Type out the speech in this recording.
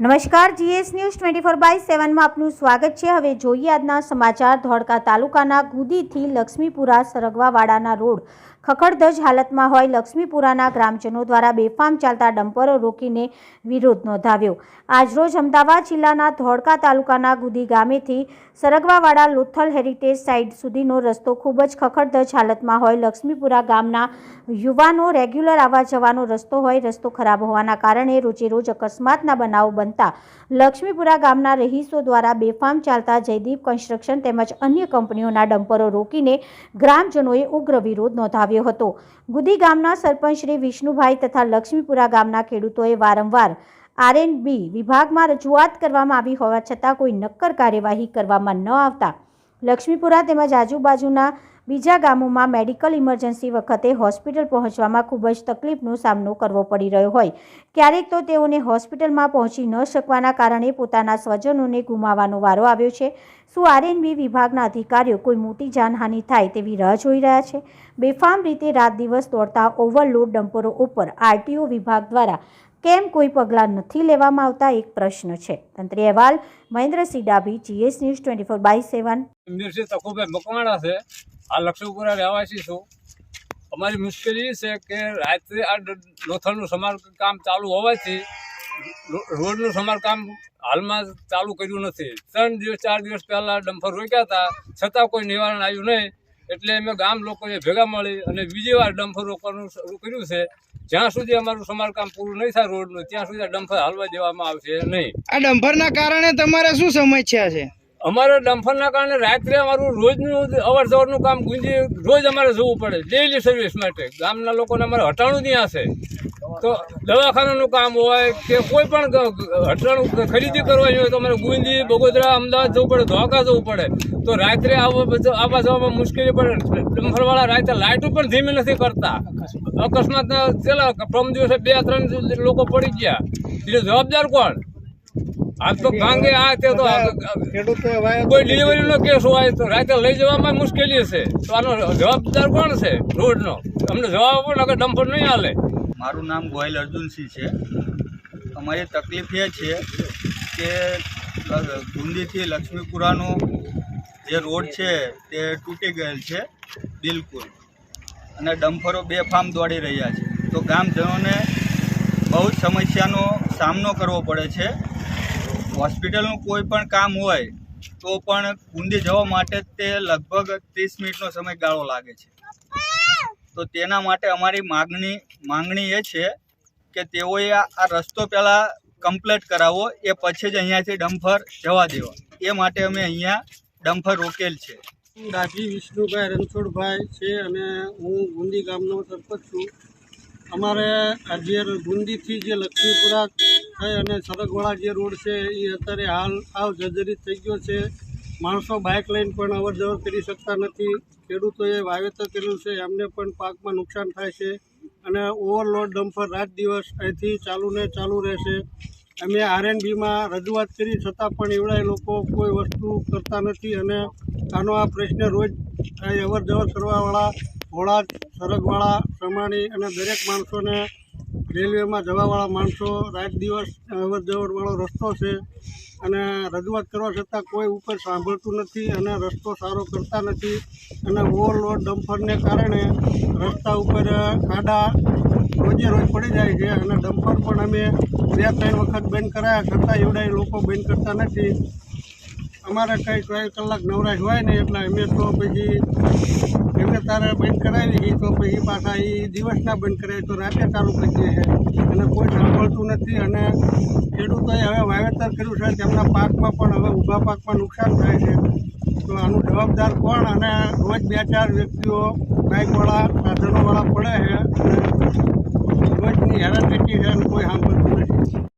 નમસ્કાર, GS news twenty four by સેવનમાં આપનું સ્વાગત છે. હવે જોઈએ આજના સમાચાર. ધોળકા તાલુકાના ગુદીથી લક્ષ્મીપુરા સરગવાવાડાના રોડ ખખડધજ હાલતમાં હોય લક્ષ્મીપુરાના ગ્રામજનો દ્વારા બેફામ ચાલતા ડમ્પરો રોકીને વિરોધ નોંધાવ્યો. આજરોજ અમદાવાદ જિલ્લાના ધોળકા તાલુકાના ગુદી ગામેથી સરગવાવાડા લોથલ હેરિટેજ સાઇટ સુધીનો રસ્તો ખૂબ જ ખખડધજ હાલતમાં હોય લક્ષ્મીપુરા ગામના યુવાનો રેગ્યુલર આવવા જવાનો રસ્તો હોય રસ્તો ખરાબ હોવાના કારણે રોજે રોજ અકસ્માતના બનાવો બનતા લક્ષ્મીપુરા ગામના રહીશો દ્વારા બેફામ ચાલતા જયદીપ કન્સ્ટ્રક્શન તેમજ અન્ય કંપનીઓના ડમ્પરો રોકીને ગ્રામજનોએ ઉગ્ર વિરોધ નોંધાવ્યો. હતો. ગુદી ગામના સરપંચ શ્રી વિષ્ણુભાઈ તથા લક્ષ્મીપુરા ગામના ખેડૂતોએ વારંવાર આરએનબી વિભાગમાં રજૂઆત કરવામાં આવી હોવા છતાં કોઈ નક્કર કાર્યવાહી કરવામાં ન આવતા. લક્ષ્મીપુરા તેમજ આજુબાજુના બીજા ગામોમાં મેડિકલ ઇમરજન્સી વખતે હોસ્પિટલ પહોંચવામાં ખૂબ જ તકલીફનો સામનો કરવો પડી રહ્યો હોય. ક્યારેક તો તેઓને હોસ્પિટલમાં પહોંચી ન શકવાના કારણે પોતાના સ્વજનોને ગુમાવવાનો વારો આવ્યો છે. શું આરએનબી વિભાગના અધિકારીઓ કોઈ મોટી જાનહાનિ થાય તેવી રાહ જોઈ રહ્યા છે? બેફામ રીતે રાત દિવસ દોડતા ઓવરલોડ ડમ્પરો ઉપર આરટીઓ વિભાગ દ્વારા કેમ કોઈ પગલાં નથી લેવામાં આવતા, એક પ્રશ્ન છે. તંત્રી અહેવાલ, Mahendrasinh Dabhi, GS news twenty four by seven. Makwana છે. આ લક્ષ્મીપુરા રહેવાસી છું. અમારી મુશ્કેલી એ છે કે રાત્રે આ લોથલનું સમારકામ ચાલુ હોવાથી રોડનું સમારકામ હાલમાં ચાલુ કર્યું નથી. ત્રણ દિવસ, ચાર દિવસ પહેલાં ડમ્ફર રોક્યા હતા. છતાં કોઈ નિવારણ આવ્યું નહીં. એટલે અમે ગામ લોકોએ ભેગા મળી અને બીજી વાર ડમ્ફર રોકવાનું શરૂ કર્યું છે. જ્યાં સુધી અમારું સમારકામ પૂરું નહીં થાય રોડનું, ત્યાં સુધી આ ડમ્ફર હાલવા દેવામાં આવશે નહીં. આ ડમ્ફરના કારણે તમારે શું સમસ્યા છે? અમારે ડમ્ફરના કારણે રાત્રે અમારું રોજનું અવર જવરનું કામ ગુંજી રોજ અમારે જવું પડે ડેઇલી સર્વિસ માટે. ગામના લોકોને અમારે હટાણું ત્યાં છે. તો દવાખાનાનું કામ હોય કે કોઈ પણ હટાણું ખરીદી કરવાની હોય તો અમારે ગુંજી, બગોદરા, અમદાવાદ જવું પડે ધોકા જવું પડે. તો રાત્રે આવવા આવવા જવામાં મુશ્કેલી પડે. ડમ્ફરવાળા રાત્રે લાઇટો પણ ધીમી નથી કરતા. અકસ્માત છેલ્લા પ્રમ દિવસે બે, ત્રણ લોકો પડી ગયા. એટલે જવાબદાર કોણ? આ તો ભાંગે આ તે તો કોઈ ડિલિવરીનો કેસ હોય તો રાતે લઈ જવામાં મુશ્કેલી છે. તો આનો જવાબદાર કોણ છે રોડનો? અમને જવાબ આપો ને ડમ્પર નહીં હાલે. મારું નામ ગોયલ અર્જુનસિંહ છે. અમારી તકલીફ એ છે કે ગુંદીથી લક્ષ્મીપુરાનો જે રોડ છે તે તૂટી ગયેલ છે બિલકુલ. અને ડમ્ફરો બેફામ દોડી રહ્યા છે. તો ગામજનોને બહુ જ સમસ્યાનો સામનો કરવો પડે છે. હોસ્પિટલનું કોઈ પણ કામ હોય, તો પણ ગુંદી જવા માટે તે લગભગ ત્રીસ મિનિટનો સમયગાળો લાગે છે. તો તેના માટે અમારી માગણી, માંગણી એ છે કે તેઓએ આ આ રસ્તો પહેલાં કમ્પ્લીટ કરાવો, એ પછી જ અહીંયાથી ડમ્ફર જવા દેવો. એ માટે અમે અહીંયા ડમ્ફર રોકેલ છે. રાજી વિષ્ણુભાઈ રણછોડભાઈ છે અને હું ગુંદી ગામનો સરપંચ છું. અમારે આજે ગુંદીથી જે લક્ષ્મીપુરા થઈ અને સરગવાળા જે રોડ છે એ અત્યારે હાલ આવ જર્જરિત થઈ ગયો છે. માણસો બાઇક લઈને પણ અવર જવર કરી શકતા નથી. ખેડૂતોએ વાવેતર કર્યું છે, એમને પણ પાકમાં નુકસાન થાય છે અને ઓવરલોડ ડમ્પર રાત દિવસ અહીંથી ચાલુ ને ચાલુ રહેશે. અમે આરએનબીમાં રજૂઆત કરી, છતાં પણ એવડા લોકો કોઈ વસ્તુ કરતા નથી અને આનો આ પ્રશ્ન રોજ અવર જવર કરવાવાળા, ઘોડા સરગવાળા પ્રમાણી અને દરેક માણસોને રેલવેમાં જવાવાળા માણસો રાત દિવસ અવર જવરવાળો રસ્તો છે અને રજૂઆત કરવા છતાં કોઈ ઉપર સાંભળતું નથી અને રસ્તો સારો કરતા નથી અને ઓવરલોડ ડમ્પરને કારણે રસ્તા ઉપર ખાડા રોજે રોજ પડી જાય છે અને ડમ્પર પણ અમે બે, ત્રણ વખત બંધ કરાયા, છતાં એવડા લોકો બંધ કરતા નથી. અમારે કંઈ ચોવીસ કલાક નવરાશ હોય ને એટલે અમે તો પછી એમને તારે બંધ કરાવી તો પછી પાછા એ દિવસના બંધ કરાવી, તો રાતે ચાલુ કરી દે છે. અને કોઈ સાંભળતું નથી, અને ખેડૂતોએ હવે વાવેતર કર્યું છે, તેમના પાકમાં પણ હવે ઊભા પાકમાં નુકસાન થાય છે. તો આનું જવાબદાર કોણ? અને રોજ બે ચાર વ્યક્તિઓ બાઇકવાળા સાધનોવાળા પડે છે, અને રોજની હેરાનગતિ છે, અને કોઈ સાંભળતું નથી.